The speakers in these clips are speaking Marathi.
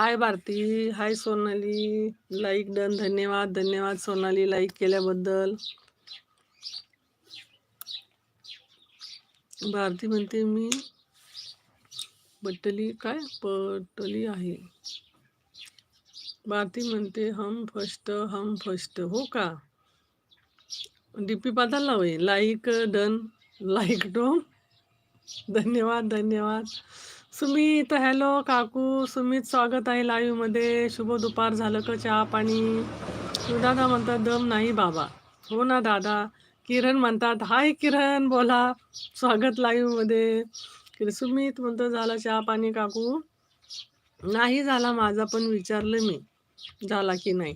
Hi Bharati hi Sonali. Like done धन्यवाद धन्यवाद सोनाली लाईक केल्याबद्दल. भारती म्हणते मी बटली काय? पटली आहे. भारती म्हणते हम फर्स्ट हम फर्स्ट हो का? डीपी पाठाला होय लाईक डन लाईक डो धन्यवाद धन्यवाद. सुमित हॅलो काकू. सुमित स्वागत आहे लाईव्हमध्ये शुभ दुपार झालं का चहा पाणी? दादा म्हणतात दम नाही बाबा. हो ना दादा. किरण म्हणतात हाय किरण बोला. स्वागत लाईव्हमध्ये किरण सुमित म्हणतो झालं चहा पाणी काकू? नाही झाला माझा पण विचारलं मी. झाला की नाही.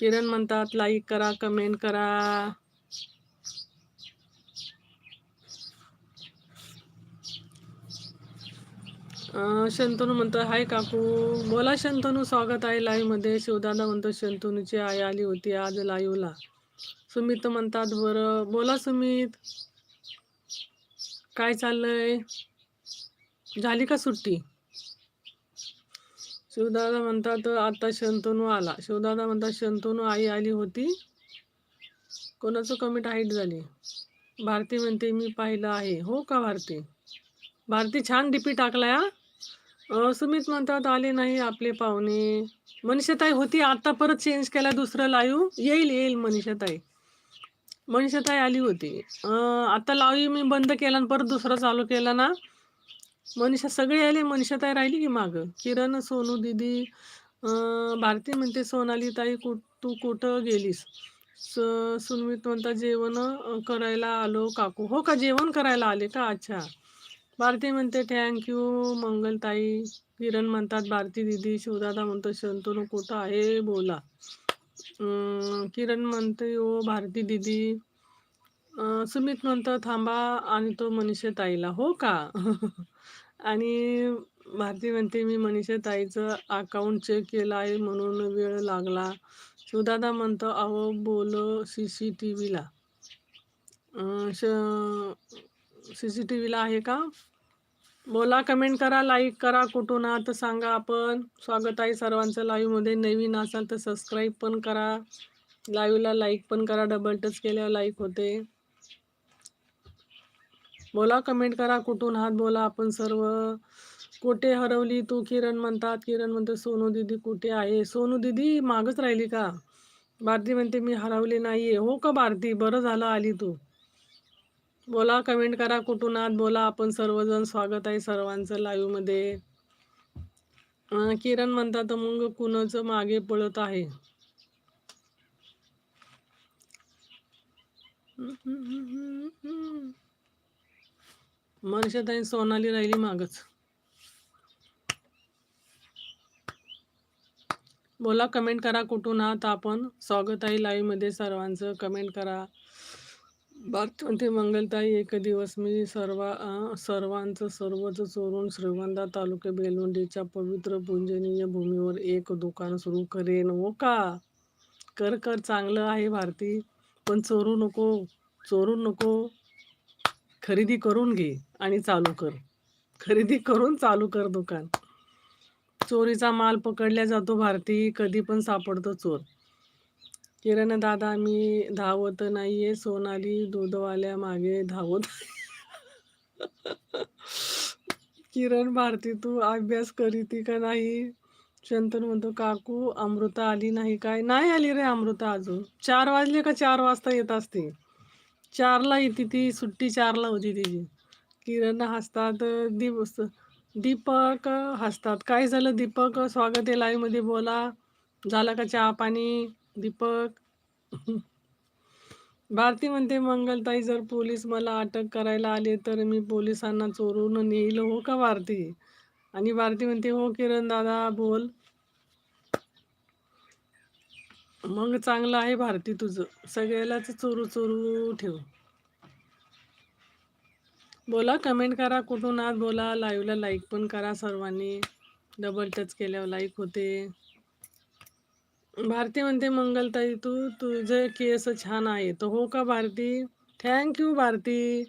किरण म्हणतात लाईक करा कमेंट करा. शंतनू म्हणतो हाय काकू बोला शंतनू स्वागत आहे लाईवमध्ये शिवदादा म्हणतो शंतनूची आई आली होती आज लाईव्हला सुमित म्हणतात बरं बोला सुमित. काय चाललंय? झाली का सुट्टी? शिवदादा म्हणतात आता शंतनू आला. शिवदादा म्हणतात शंतनू आई आली होती. कोणाचं कमेंट हाईट झाली? भारती म्हणते मी पाहिलं आहे. हो का भारती? भारती छान डीपी टाकलाय हा. अं, सुमित म्हणतात आले नाही आपले पाहुणे. मनीषाताई होती आता परत चेंज केला दुसरं लाईव्ह येईल येईल मनीषाताई. मनीषाताई आली होती. अं, आता लाईव्ह मी बंद केला आणि परत दुसरा चालू केला ना. मनीषा सगळे आले मनीषाताई राहिली की माग? किरण सोनू दिदी अं, भारती म्हणते सोनाली ताई कुठ तू कुठं गेलीस? स- सुमित म्हणता जेवण अं, करायला आलो काकू. हो का जेवण करायला आले का? अच्छा. भारती म्हणते थँक्यू मंगलताई. किरण म्हणतात भारती दिदी शिवदादा म्हणतो शंतनू कुठं आहे? बोला. किरण म्हणते ओ भारती दिदी. सुमित म्हणतो थांबा आणि तो मनीषा ताईला. हो का? आणि भारती म्हणते मी मनीषा ताईचं अकाउंट चेक केलं आहे म्हणून वेळ लागला. शिवदादा म्हणतो अहो बोल सी सी टी व्हीला सी सी टी व्हीला आहे का? बोला कमेंट करा लाईक करा कुठून आहात सांगा आपण. स्वागत आहे सर्वांचं लाईव्हमध्ये नवीन असाल तर सबस्क्राईब पण करा. लाईव्हला लाईक पण करा. डबल टच केल्यावर लाईक होते. बोला कमेंट करा कुठून आहात? बोला आपण सर्व. कुठे हरवली तू? किरण म्हणतात. किरण म्हणतो सोनू दिदी कुठे आहे? सोनू दिदी मागच राहिली का? भारती म्हणते मी हरवले नाहीये. हो का भारती? बरं झालं आली तू. बोला कमेंट करा कुठून आहात? बोला आपण सर्वजण स्वागत आहे सर्वांचं लाईव्हमध्ये. किरण म्हणतात मग कुणाचं मागे पळत आहे? मनशाताई सोनाली राहिली मागच. बोला कमेंट करा कुठून आहात आपण? स्वागत आहे लाईव्हमध्ये सर्वांचं. कमेंट करा. भारती मंगलताई एक दिवस मी सर्व सर्वांचं सर्वच चोरून श्रीगोंदा तालुके बेलवंडीच्या पवित्र पूजनीय भूमीवर एक दुकान सुरू करेन. हो का? कर कर. चांगलं आहे भारती पण चोरू नको चोरू नको. खरेदी करून घे आणि चालू कर. खरेदी करून चालू कर दुकान. चोरीचा माल पकडला जातो भारती कधी पण सापडतो चोर. किरण दादा मी धावत नाहीये सोनाली दूधवाल्या मागे धावत किरण भारती तू अभ्यास करीती का नाही? शंतन म्हणतो काकू अमृता आली नाही काय? नाही आली रे अमृता अजून. चार वाजले का चार वाजता येत असते. चारला येते ती सुट्टी चारला होती तिची. किरण हसतात दीप दीपक हसतात. काय झालं दीपक? स्वागत आहे लाईमध्ये बोला. झाला का चहा पाणी? दीपक. भारती म्हणते मंगलताई जर पोलीस मला अटक करायला आले तर मी पोलिसांना चोरून नेईल. हो का भारती? आणि भारती म्हणते हो किरण दादा बोल. मग चांगलं आहे भारती तुझं. सगळ्यालाच चोरू चोरू ठेव. बोला कमेंट करा. कुठून आहात? बोला. लाईव्हला लाईक पण करा सर्वांनी. डबल टच केल्यावर लाईक होते. भारती म्हणते मंगलताई तू तुझे केस छान आहे. तर हो का Bharati? Thank you Bharati.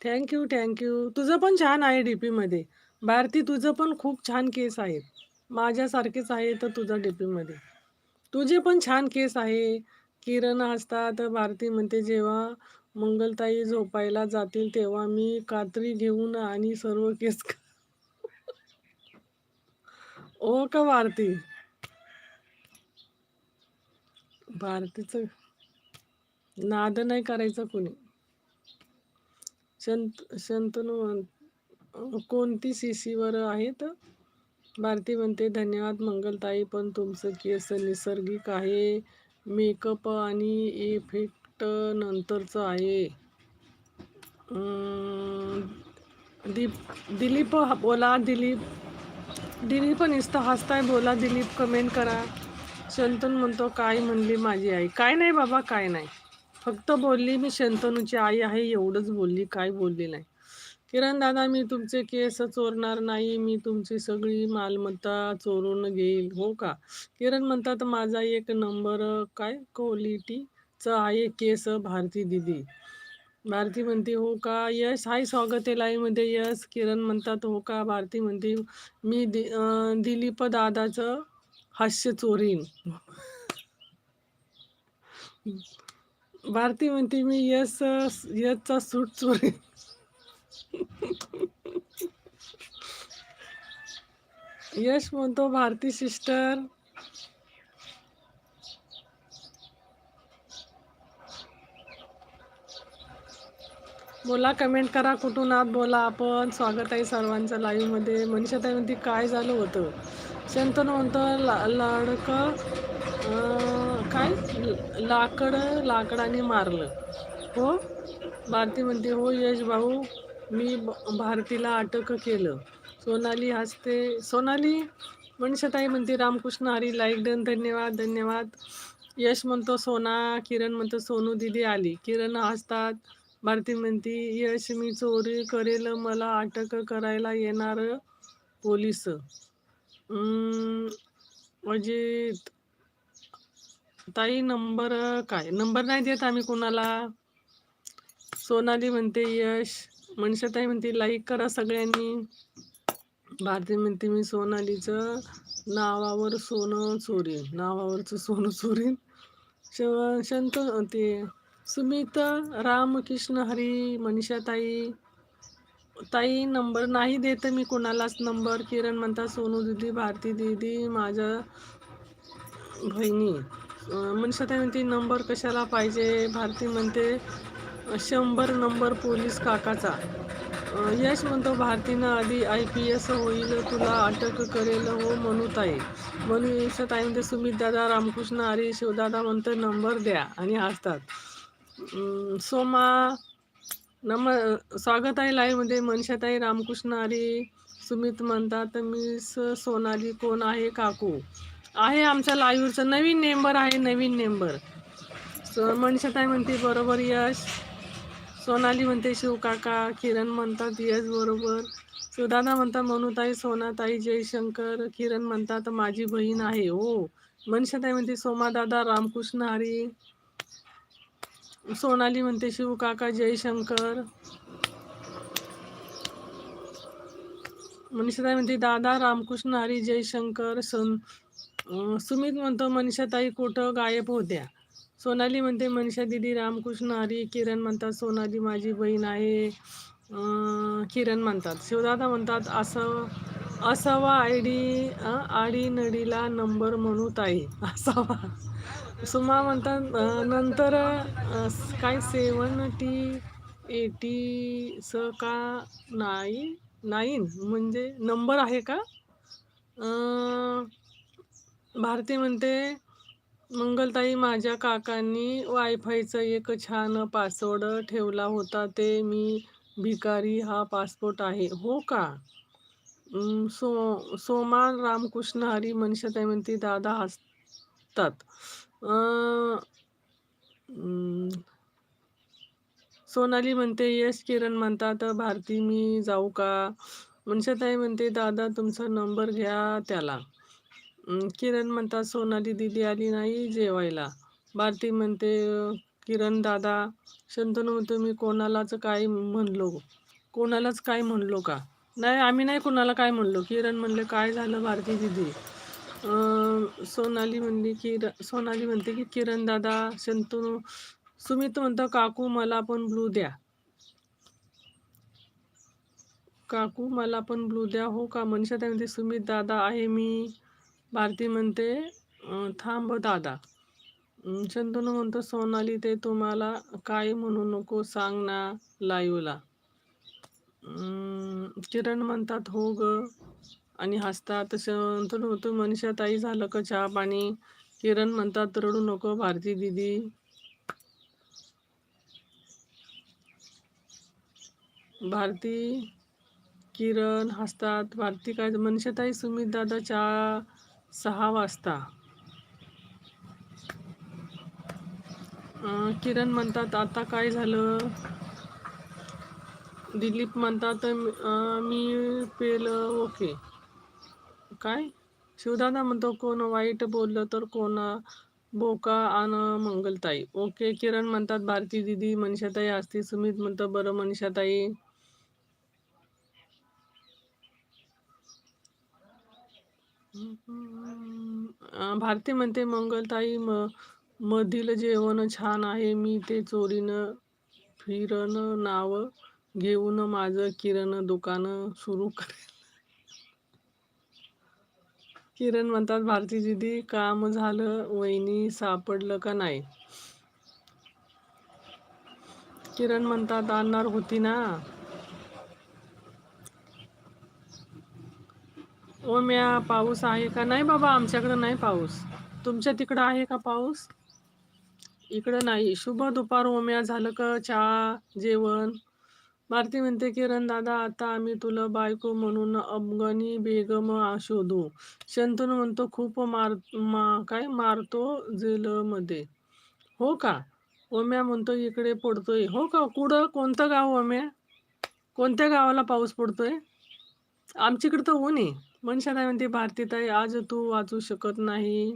Thank you thank you तुझं पण छान आहे डी पीमध्ये भारती तुझं पण खूप छान केस आहे. माझ्यासारखेच आहे तर तुझा डीपीमध्ये तुझे पण छान केस आहे. किरण असतात भारती म्हणते जेव्हा मंगलताई झोपायला जातील तेव्हा मी कात्री घेऊन आणि सर्व केस ओ हो का भारती? भारतीचं नाद नाही करायचं कोणी. शंत शंतनू कोणती सीसीवर आहेत? भारती म्हणते धन्यवाद मंगलताई पण तुमचं केस नैसर्गिक आहे. मेकअप आणि इफेक्ट नंतरचं आहे. दीप दिलीप बोला दिलीप दिलीप नुसतं हसताय बोला दिलीप कमेंट करा. शंतनू म्हणतो काय म्हणली माझी आई? काय नाही बाबा काय नाही. फक्त बोलली मी शंतनूची आई आहे एवढंच बोलली काय बोलली नाही. किरण दादा मी तुमचे केस चोरणार नाही मी तुमची सगळी मालमत्ता चोरून घेईल हो का? किरण म्हणतात माझा एक नंबर काय क्वालिटीचा आहे केस भारती दिदी. भारती म्हणते हो का? यश हाय स्वागत आहे लाईव्हमध्ये यश. किरण म्हणतात हो का? भारती म्हणते मी दि दिलीप दादाचं हास्य चोरीन भारती म्हणते मी यश यसचा सूट चोरीन यश म्हणतो भारती सिस्टर बोला कमेंट करा कुठून आत बोला आपण. स्वागत आहे सर्वांचं लाईव्हमध्ये मनीषाताई म्हणते काय झालं होतं? शंतन म्हणतो ला लाडकं काय? लाकड लाकडाने मारलं. हो? भारती म्हणते हो यश भाऊ मी ब- भारतीला अटक केलं. सोनाली हसते सोनाली? मनीषाताई म्हणते रामकृष्ण हरी लाईक डन धन्यवाद धन्यवाद. यश म्हणतो सोना किरण म्हणतो सोनू दिदी आली. किरण हसतात. भारती म्हणते यश मी चोरी करेल मला अटक करायला येणार पोलीस. अं, अजित ताई नंबर काय? नंबर नाही देत आम्ही कोणाला. सोनाली म्हणते यश. मनशाताई म्हणते लाईक करा सगळ्यांनी. भारती म्हणते मी सोनालीचं नावावर सोनं चोरीन. नावावरचं सोनं चोरीन. शव शंत ते सुमित रामकृष्ण हरी मनीषाताई ताई नंबर नाही देत मी कोणालाच. नंबर किरण म्हणतात सोनू दिदी भारती दिदी माझ्या बहिणी. अं, मनीषाताई म्हणते नंबर कशाला पाहिजे? भारती म्हणते शंभर नंबर पोलीस काकाचा. यश म्हणतो भारतीनं आधी आय पी एस होईल तुला अटक करेल हो म्हणू ताई. मनीषाताई म्हणते सुमित दादा रामकृष्ण आरे शिवदादा हो म्हणतो नंबर द्या. आणि हसतात. सोमा नम स्वागत आहे लाईव्हमध्ये मनशाताई रामकृष्ण हरी सुमित म्हणतात मिस सोनाली कोण आहे? काकू. आहे आमच्या लाईव्हचं नवीन नेंबर आहे नवीन नेंबर सो मनशाताई म्हणते बरोबर यश. सोनाली म्हणते शिवकाका किरण म्हणतात यश बरोबर. सुदादा म्हणतात मनुताई सोनाताई जयशंकर. किरण म्हणतात माझी बहीण आहे. हो. मनशाताई म्हणते सोमादादा रामकृष्ण हरी सोनाली म्हणते शिवकाका जयशंकर मनीषाताई म्हणते दादा रामकृष्ण हरी जयशंकर सन सुमित म्हणतो मनीषाताई कुठं गायब होत्या? सोनाली म्हणते मनीषा दिदी रामकृष्ण हरी किरण म्हणतात सोनाली माझी बहीण आहे. किरण म्हणतात. शिवदादा म्हणतात असं असावा आय डी आडी नडीला नंबर म्हणूत आहे असावा. सुमा म्हणतात नंतर काय सेवन टी एटी स का नाही नाईन म्हणजे नंबर आहे का? भारती म्हणते मंगलताई माझ्या काकांनी वायफायचं एक छान पासवर्ड ठेवला होता ते मी भिकारी हा पासपोर्ट आहे. हो का? सो सोमा रामकृष्ण हरी मनीषाताई म्हणते दादा हसतात. अं, सोनाली म्हणते यश किरण म्हणतात भारती मी जाऊ का? मनशाताई म्हणते दादा तुमचा नंबर घ्या त्याला. किरण म्हणतात सोनाली दिदी आली नाही जेवायला. भारती म्हणते किरण दादा शंतनू म्हणतो मी कोणालाच काय म्हणलो? कोणालाच काय म्हणलो का? नाही आम्ही नाही कोणाला काय म्हणलो. किरण म्हणले काय झालं भारती दिदी? सोनाली म्हणली की सोनाली म्हणते की किरण दादा शंतनू सुमित म्हणतो काकू मला पण ब्लू द्या. काकू मला पण ब्लू द्या. हो का? मनीषा त्या म्हणते सुमित दादा आहे मी. भारती म्हणते थांब दादा. शंतनू म्हणतो सोनाली ते तुम्हाला काय म्हणू नको सांग ना लाईव्हला किरण म्हणतात हो ग. आणि हसतात शंतनू होतं मनीषा ताई झालं का चहा पाणी किरण म्हणतात रडू नको भारती दिदी. भारती किरण हसतात. भारती काय मनीषाताई सुमित दादा चहा सहा वाजता. किरण म्हणतात आता काय झालं? दिलीप म्हणतात मी पेलं ओके. काय? शिवदादा म्हणतो कोण वाईट बोललं तर कोण बोका आण मंगलताई. ओके किरण म्हणतात भारती दिदी मनीषाताई असती सुमित म्हणतो बरं मनीषाताई. भारती म्हणते मंगलताई म मधील जेवण छान आहे. मी ते चोरीनं फिरण नाव घेऊन माझं किरण दुकान सुरू करेल किरण म्हणतात भारती दिदी काम झालं वहिनी सापडलं का नाही? किरण म्हणतात आणणार होती ना. ओम्या पाऊस आहे का? नाही बाबा आमच्याकडं नाही पाऊस. तुमच्या तिकडं आहे का पाऊस? इकडं नाही. शुभ दुपार ओम्या. झालं का चहा जेवण? भारती म्हणते किरण दादा आता आम्ही तुला बायको म्हणून अफगाणी बेगम शोधू. शंतनू म्हणतो खूप मार मा काय मारतो जेलमध्ये. हो का? ओम्या म्हणतो इकडे पडतोय. हो का? कुठं? कोणतं गाव ओम्या? कोणत्या गावाला पाऊस पडतोय? आमच्याकडे तर ऊन आहे. मनशाताई म्हणते भारती ताई आज तू वाचू शकत नाही.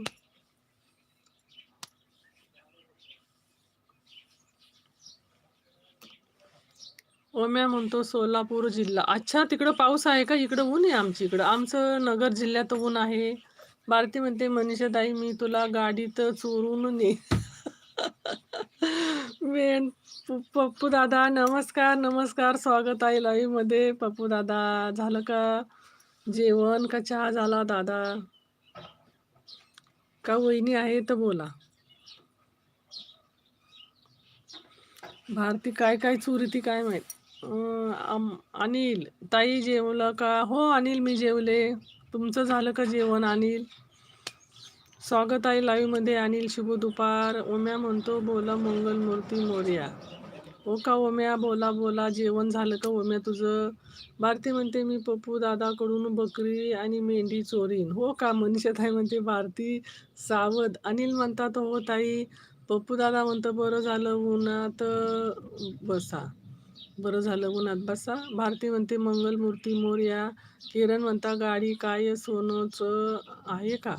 ओम्या म्हणतो सोलापूर जिल्हा. अच्छा तिकडं पाऊस आहे का? इकडं ऊन आहे आमच्या इकडं. आमचं नगर जिल्ह्यात ऊन आहे. भारती म्हणते मनीषा ताई मी तुला गाडीत चोरून ने मेन पप्पू दादा नमस्कार नमस्कार. स्वागत आहे लाईव्हमध्ये. पप्पू दादा झालं का? जेवण का चहा झाला दादा? का वहिनी आहे तर बोला. भारती काय काय चोरी ती काय माहिती? अं, अनिल ताई जेवलं का? हो अनिल मी जेवले. तुमचं झालं का जेवण अनिल? स्वागत आहे लाईव्हमध्ये अनिल. शुभ दुपार. ओम्या म्हणतो बोला मंगलमूर्ती मोर्या. हो का ओम्या? बोला बोला. जेवण झालं का ओम्या तुझं? भारती म्हणते मी पप्पू दादाकडून बकरी आणि मेंढी चोरीन. हो का मनीषा ताई म्हणते भारती सावध. अनिल म्हणतात हो ताई. पप्पू दादा म्हणतो बरं झालं उन्हात बसा. बरं झालं उन्हात बसा. भारती म्हणते मंगलमूर्ती मोर्या किरण म्हणता गाडी काय सोनंचं? आहे का?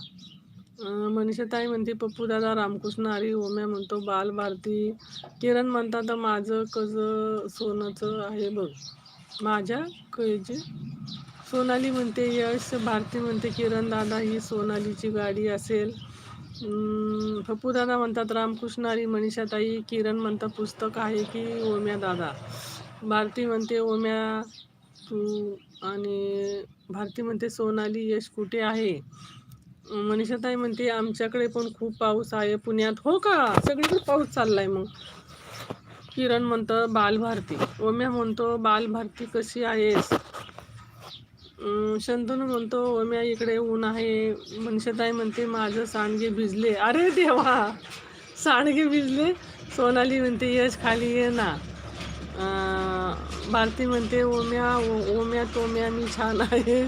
मनीषाताई म्हणते पप्पू दादा रामकृष्ण हरी ओम्या म्हणतो बाल भारती. किरण म्हणतात माझं कज सोनंचं आहे बघ. माझ्या कज सोनाली म्हणते यश. भारती म्हणते किरण दादा ही सोनालीची गाडी असेल. अं, पप्पू दादा म्हणतात रामकृष्ण हरी मनीषाताई. किरण म्हणतात पुस्तक आहे की ओम्या दादा? भारती म्हणते ओम्या तू आणि भारती म्हणते सोनाली यश कुठे आहे? मनीषाताई म्हणते आमच्याकडे पण खूप पाऊस आहे पुण्यात. हो का? सगळीकडे पाऊस चाललाय मग. किरण म्हणतं बालभारती ओम्या म्हणतो बालभारती कशी आहेस? शंतनू म्हणतो ओम्या इकडे ऊन आहे. मनीषाताई म्हणते माझं सांडगे भिजले. अरे देवा! सांडगे भिजले? सोनाली म्हणते यश खाली ये ना. भारती म्हणते ओम्या ओ- ओम्या तोम्या मी छान आहे.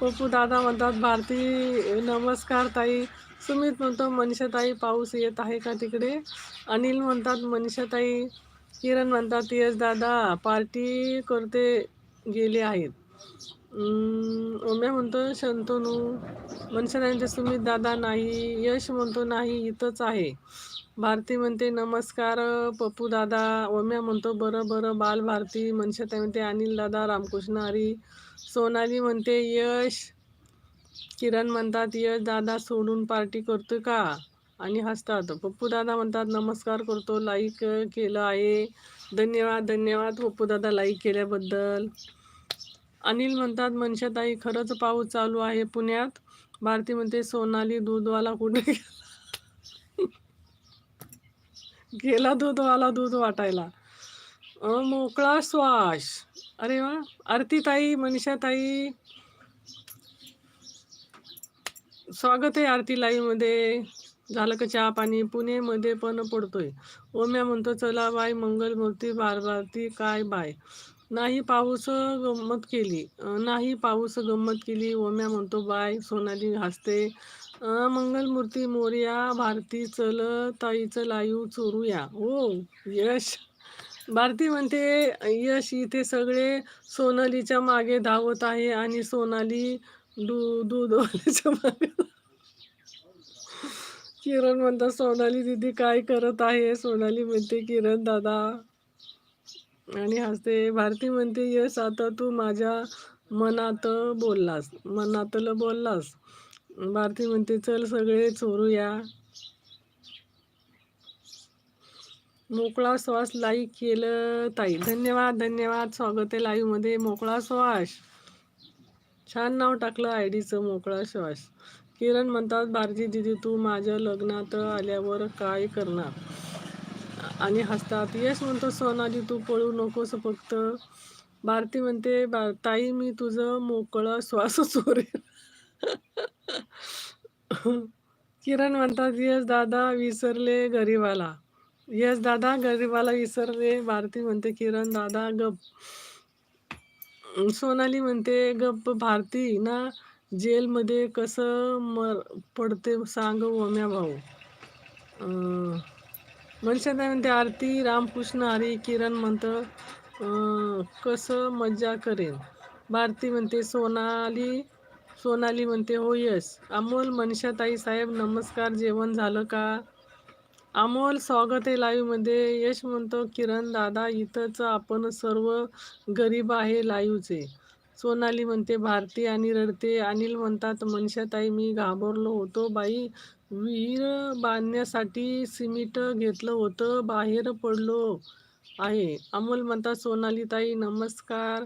पप्पू दादा म्हणतात भारती नमस्कार ताई. सुमित म्हणतो मनीषाताई पाऊस येत आहे का तिकडे? अनिल म्हणतात मनीषाताई किरण म्हणतात यश दादा पार्टी करते गेले आहेत. ओम्या म्हणतो शंतनू मनीषाताई सुमित दादा नाही यश म्हणतो नाही इथंच आहे. भारती म्हणते नमस्कार पप्पू दादा. ओम्या म्हणतो बरं बरं बाल भारती. मनशाताई म्हणते अनिल दादा रामकृष्ण हरी. सोनाली म्हणते यश. किरण म्हणतात यश दादा सोडून पार्टी करतो का? आणि हसतात. पप्पू दादा म्हणतात नमस्कार करतो लाईक केलं आहे. धन्यवाद धन्यवाद पप्पू दादा लाईक केल्याबद्दल. अनिल म्हणतात मनशाताई खरंच पाऊस चालू आहे पुण्यात. भारती म्हणते सोनाली दूधवाला कुठे गेला दूधवाला दूध वाटायला. मोकळा श्वास. अरे वा. आरतीताई मनीषाताई. स्वागत आहे आरती लाईव्ह झालं का चहा पाणी? पुणेमध्ये पण पडतोय. ओम्या म्हणतो चला बाय मंगलमूर्ती बारबारती काय बाय. नाही पाऊस गंमत केली. नाही पाऊस गंमत केली. ओम्या म्हणतो बाय सोनाली हसते. मंगलमूर्ती मोर्या भारती चल ताईचं लाईव्ह चोरूया. हो यश. भारती म्हणते यश इथे सगळे सोनालीच्या मागे धावत आहे आणि सोनाली दू दूधवाल्याच्या मागे. किरण म्हणतात सोनाली दिदी काय करत आहे? सोनाली म्हणते किरण दादा. आणि हसते. भारती म्हणते यश आता तू माझ्या मनात बोललास. मनातलं बोललास. भारती म्हणते चल सगळे चोरूया. मोकळा श्वास लाईक केलं ताई. धन्यवाद धन्यवाद. स्वागत आहे लाईव्हमध्ये. मोकळा श्वास. छान नाव टाकलं आय डीचं मोकळा श्वास. किरण म्हणतात भारती दिदी तू माझ्या लग्नात आल्यावर काय करणार? आणि हसतात यश म्हणतो सोनाली तू पळू नकोस फक्त. भारती म्हणते "बा- ताई मी तुझं मोकळा श्वास चोरेल किरण म्हणतात येस दादा विसरले गरीबाला. येस दादा गरीबाला विसरले भारती म्हणते. किरण दादा गप. सोनाली म्हणते गप्प भारती ना जेलमध्ये कसं मर पडते सांग ओम्या भाऊ. मनशाताई म्हणते आरती रामकृष्ण हरी किरण म्हणतं कसं मज्जा करेन. भारती म्हणते सोनाली सोनाली म्हणते हो यस अमोल मनीषाताई साहेब नमस्कार जेवण झालं का? अमोल स्वागत आहे लाईव्हमध्ये यश म्हणतो किरण दादा इथंच आपण सर्व गरीब आहे लाईव्हचे सोनाली म्हणते भारती आणि रडते. अनिल म्हणतात मनशाताई मी घाबरलो होतो बाई. विहीर बांधण्यासाठी सिमेंट घेतलं होतं बाहेर पडलो आहे. अमोल म्हणतात सोनाली ताई नमस्कार.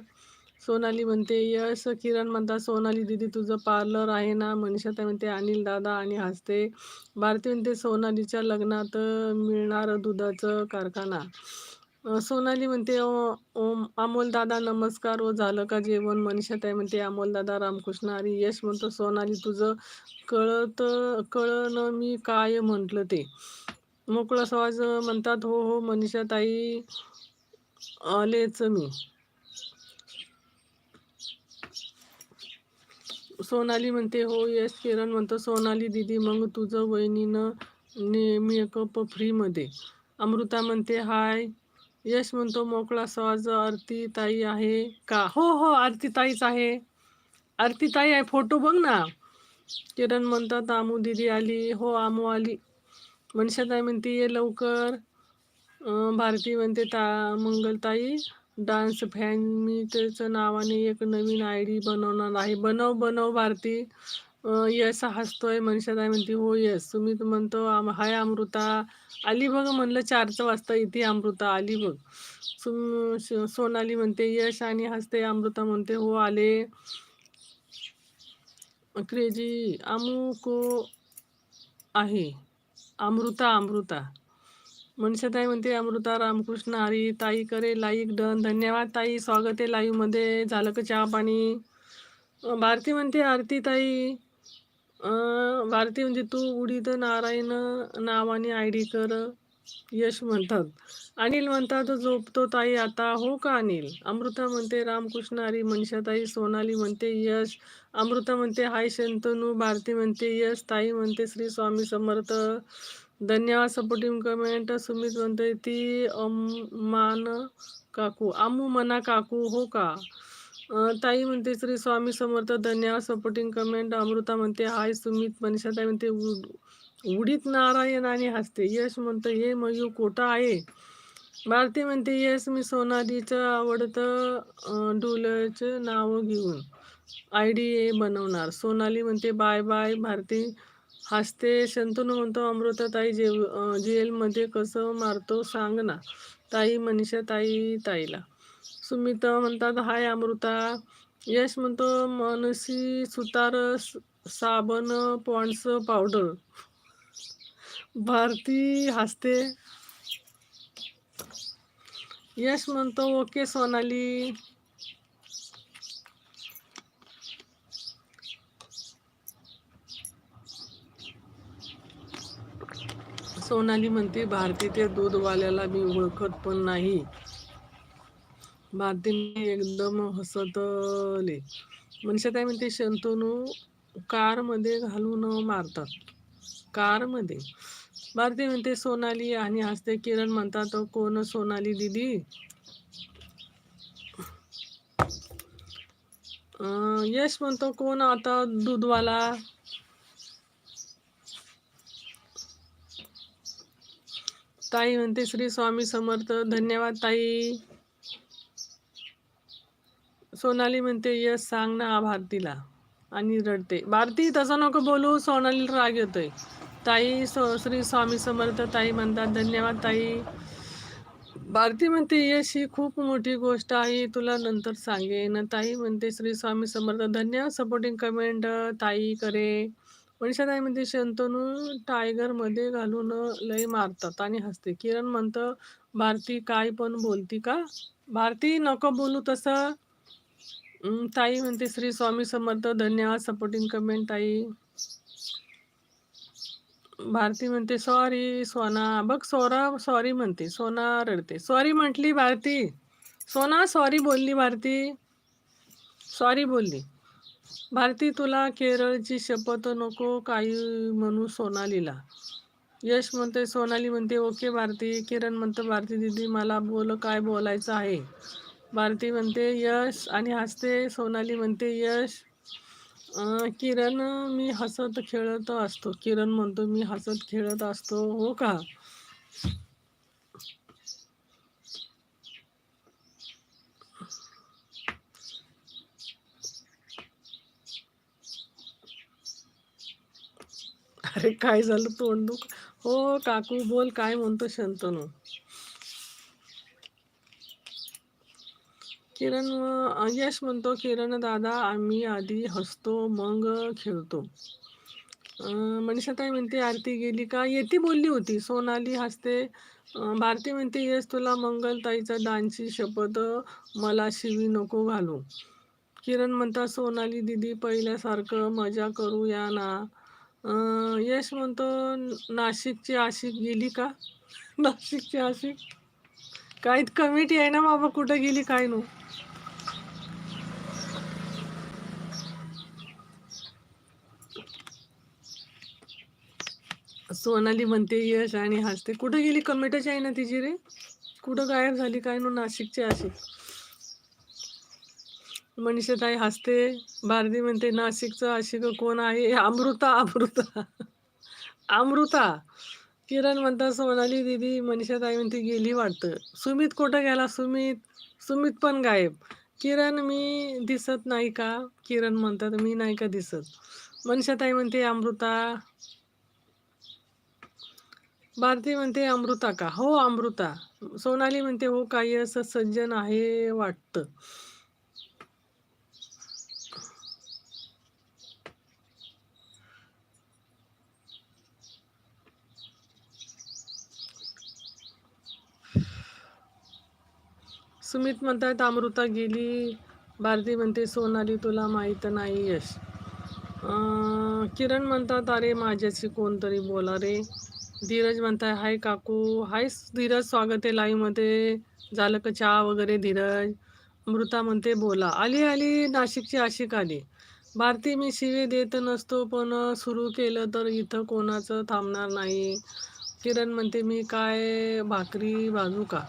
सोनाली म्हणते यश किरण म्हणतात सोनाली दिदी तुझं पार्लर आहे ना? मनीषाता म्हणते अनिल दादा आणि हसते. भारती म्हणते सोनालीच्या लग्नात मिळणार दुधाचं कारखाना. सोनाली म्हणते अमोल दादा नमस्कार व झालं का जेवण? मनीषाताई म्हणते अमोल दादा रामकृष्ण आणि यश म्हणतो सोनाली तुझं कळत कळणं मी काय म्हटलं ते. मोकळा सवाज म्हणतात हो हो मनीषाताई आलेच मी. सोनाली म्हणते हो यश किरण म्हणतो सोनाली दिदी मग तुझं वहिनीनं ने मेकअप फ्रीमध्ये. अमृता म्हणते हाय यश म्हणतो मोकळा स्वाज आरती ताई आहे का? हो हो आरती ताईच आहे. आरती ताई आहे फोटो बघ ना. किरण म्हणतात आमू दिदी आली. हो आमू आली. मनशाताई म्हणते ये लवकर. भारती म्हणते ता मंगलताई डान्स फॅन. मी त्याचं नावाने एक नवीन आय डी बनवणार आहे. बनव बनव भारती. अं, यश हसतोय. मनशाताई म्हणते हो यस तुम्ही म्हणतो आम हाय अमृता. आली बघ म्हणलं चारचं वाजता इथे अमृता. आली बघ. सुम सोनाली म्हणते यश आणि हसते अमृता म्हणते हो आले. क्रेजी अमुको आहे. अमृता अमृता. मनशाताई म्हणते अमृता रामकृष्ण हरी ताई करे लाईक डन धन्यवाद ताई स्वागत आहे लाईव्हमध्ये झालं का चहा पाणी? भारती म्हणते आरती ताई भारती म्हणजे तू उडीद नारायण नाव आणि आय डी कर यश म्हणतात. अनिल म्हणतात झोपतो ताई आता हो का अनिल? अमृता म्हणते रामकृष्ण हरी मनशाताई सोनाली म्हणते यश. अमृता म्हणते हाय शंतनू. भारती म्हणते यश. ताई म्हणते श्री स्वामी समर्थ. धन्यवाद सपोर्टिंग कमेंट सुमित म्हणते ती मान काकू आमू मना काकू हो का? ताई म्हणते श्री स्वामी समर्थ धन्यवाद सपोर्टिंग कमेंट अमृता म्हणते हाय सुमित मनीषा ताई म्हणते उड उडीत नारायण आणि हसते. यश म्हणतं हे मयू कोटा आहे? भारती म्हणते येस मी सोनालीचं आवडतं अं, डुलचं नाव घेऊन आय डी ए बनवणार. सोनाली म्हणते बाय बाय भारती हसते शंतनू म्हणतो अमृताताई जेव जेलमध्ये कसं मारतो सांग ना ताई मनीषा ताई ताईला. सुमिता म्हणतात हाय अमृता. यश म्हणतो मनसी सुतार साबण पॉन्ड्स पावडर. भारती हसते. यश म्हणतो ओके सोनाली. सोनाली म्हणते भारती त्या दूधवाल्याला मी ओळखत पण नाही. भारतीने एकदम हसतले. मनीषा काय म्हणते शंतनू कारमध्ये घालून मारतात. कारमध्ये? भारती म्हणते सोनाली आणि हसते. किरण म्हणतात कोण सोनाली दिदी? यश म्हणतो कोण आता दूधवाला? ताई म्हणते श्री स्वामी समर्थ धन्यवाद ताई. सोनाली म्हणते यस सांग ना भारतीला. आणि रडते भारती तसं नको बोलू सोनालीला राग येतोय. ताई सो श्री स्वामी समर्थ ताई म्हणतात धन्यवाद ताई. भारती म्हणते यश ही खूप मोठी गोष्ट आहे तुला नंतर सांगेन. ताई म्हणते श्री स्वामी समर्थ धन्यवाद सपोर्टिंग कमेंट ताई करे. मनीषा ताई म्हणते शंतनू टायगरमध्ये घालून लय मारतात आणि हसते. किरण म्हणतं भारती काय पण बोलती का? भारती नको बोलू तसं. ताई म्हणते श्री स्वामी समर्थ धन्यवाद सपोर्टिंग कमेंट ताई. भारती म्हणते सॉरी सोना. बघ सोरा सॉरी म्हणते सोना रडते. सॉरी म्हटली भारती. सोना सॉरी बोलली भारती. सॉरी बोलली. भारती तुला केरळची शपथ नको काही म्हणू सोनालीला. यश म्हणते सोनाली म्हणते ओके भारती किरण म्हणतो भारती दिदी मला बोल काय बोलायचं आहे? भारती म्हणते यश आणि हसते सोनाली म्हणते यश किरण मी हसत खेळत असतो. किरण म्हणतो मी हसत खेळत असतो. हो का? अरे काय झालं तोंड दुख हो काकू बोल काय म्हणतो शंतनू? किरण यश म्हणतो किरण दादा आम्ही आधी हसतो मग खेळतो. मनीषा मनीषाताई म्हणते आरती गेली का? येती बोलली होती सोनाली हसते. भारती म्हणते यश तुला मंगलताईचा डान्सची शपथ मला शिवी नको घालू. किरण म्हणतात सोनाली दिदी पहिल्यासारखं मजा करूया ना? यश म्हणतो नाशिकची आशिक गेली का? नाशिकची आशिक? काहीत कमिटी आहे ना बाबा कुठं गेली काय नो? सोनाली म्हणते यश आणि हसते. कुठं गेली? कमिटीची आहे ना तिची रे? कुठं गायब झाली काय नो नाशिकची आशिक? मनीषाताई हसते भारती म्हणते नाशिकचं आशिक कोण आहे? अमृता अमृता. अमृता. किरण म्हणतात सोनाली दिदी मनीषाताई म्हणते गेली वाटतं. सुमित कुठं गेला? सुमित सुमित पण गायब. किरण मी दिसत नाही का? किरण म्हणतात मी नाही का दिसत? मनीषाताई म्हणते अमृता. भारती म्हणते अमृता का? हो अमृता. सोनाली म्हणते हो काही असं सज्जन आहे वाटतं. सुमित म्हणतात अमृता गेली. भारती म्हणते सोनाली तुला माहीत नाही यश. किरण म्हणतात अरे माझ्याशी कोणतरी बोला रे. धीरज म्हणताय हाय काकू. हाय धीरज स्वागत आहे लाईव्हमध्ये. झालं का चहा वगैरे धीरज? अमृता म्हणते बोला. आली आली नाशिकची आशिक आली. भारती मी शिवे देत नसतो पण सुरू केलं तर इथं कोणाचं थांबणार नाही. किरण म्हणते मी काय भाकरी बाजू का?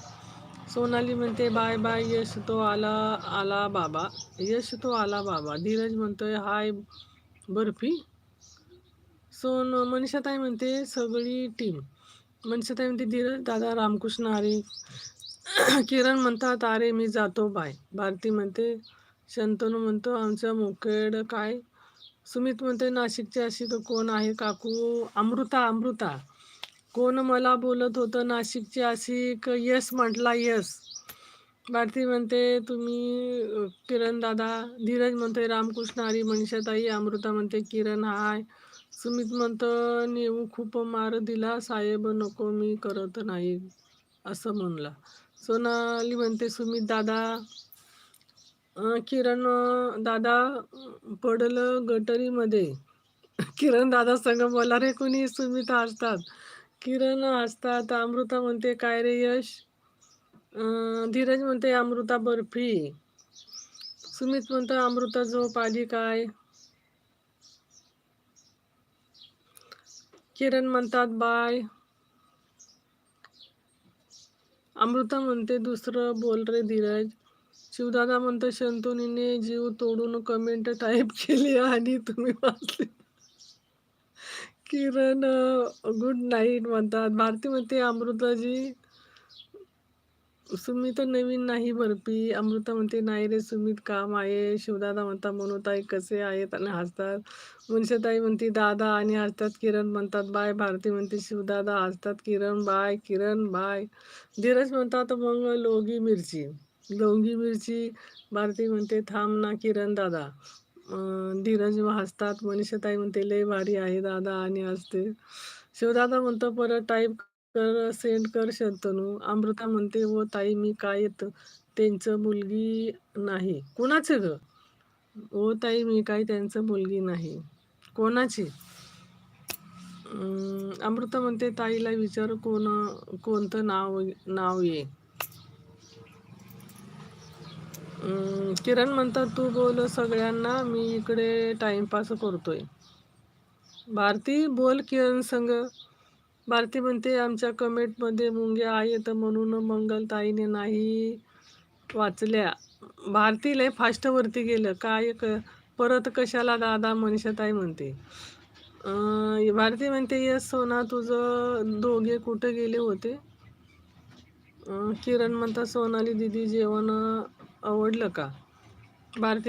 सोनाली म्हणते बाय बाय यश तो आला आला बाबा. यश तो आला बाबा. धीरज म्हणतोय हाय बर्फी. सोन मनीषाताई म्हणते सगळी टीम मनीषाताई म्हणते धीरज दादा रामकृष्ण हरी. किरण म्हणतात अरे मी जातो बाय. भारती म्हणते शंतनू म्हणतो आमचं मुखेड काय? सुमित म्हणते नाशिकची अशी तर कोण आहे काकू? अमृता अमृता. कोण मला बोलत होतं नाशिकची अशी यस म्हटला यस भारती म्हणते तुम्ही किरण दादा. धीरज म्हणते रामकृष्ण हरी मनीषाताई. अमृता म्हणते किरण हाय. सुमित म्हणतं नेऊ खूप मार दिला साहेब नको मी करत नाही. असं म्हणला. सोनाली म्हणते सुमित दादा किरण दादा पडलं गटरीमध्ये. किरण दादा संग बोला रे कोणी सुमित हसतात किरण असतात अमृता म्हणते काय रे यश? धीरज म्हणते अमृता बर्फी. सुमित म्हणतो अमृता झोप आली काय? किरण म्हणतात बाय. अमृता म्हणते दुसरं बोल रे धीरज. शिवदादा म्हणतो शंतनुने जीव तोडून कमेंट टाईप केली आणि तुम्ही वाचली. किरण गुड नाईट म्हणतात. भारती म्हणते अमृताजी सुमित नवीन नाही बर्फी अमृता म्हणते नाही रे सुमित काम आहे. शिवदादा म्हणतात मनोताई कसे आहेत आणि हसतात. मनीषाताई म्हणते दादा आणि हसतात. किरण म्हणतात बाय. भारती म्हणते शिवदादा हसतात. किरण बाय. किरण बाय. धीरज म्हणतात मग लोगी मिरची. लोंगी मिरची भारती म्हणते थांब ना किरण दादा. धीरज हसतात मनीषाताई म्हणते लय भारी आहे दादा आणि हसते शिवदादा म्हणतो परत टाईप कर सेंड कर शंतनू. अमृता म्हणते व ताई मी काय येत? त्यांचं मुलगी नाही. कोणाचं ग? ओ हो ताई मी काय त्यांचं मुलगी नाही. कोणाची? अमृता म्हणते ताईला विचार कोण कोणतं नाव नाव ये. किरण म्हणतात तू बोल सगळ्यांना मी इकडे टाइमपास करतोय. भारती बोल किरण संग. भारती म्हणते आमच्या कमेंटमध्ये मुंग्या आहेत म्हणून मंगलताईने नाही वाचल्या. भारती लय फास्टवरती गेलं. काय क परत कशाला दादा? मनशाताई म्हणते. भारती म्हणते यस सोना तुझं दोघे कुठे गेले होते? किरण म्हणतात सोनाली दिदी जेवण आवडलं का? भारती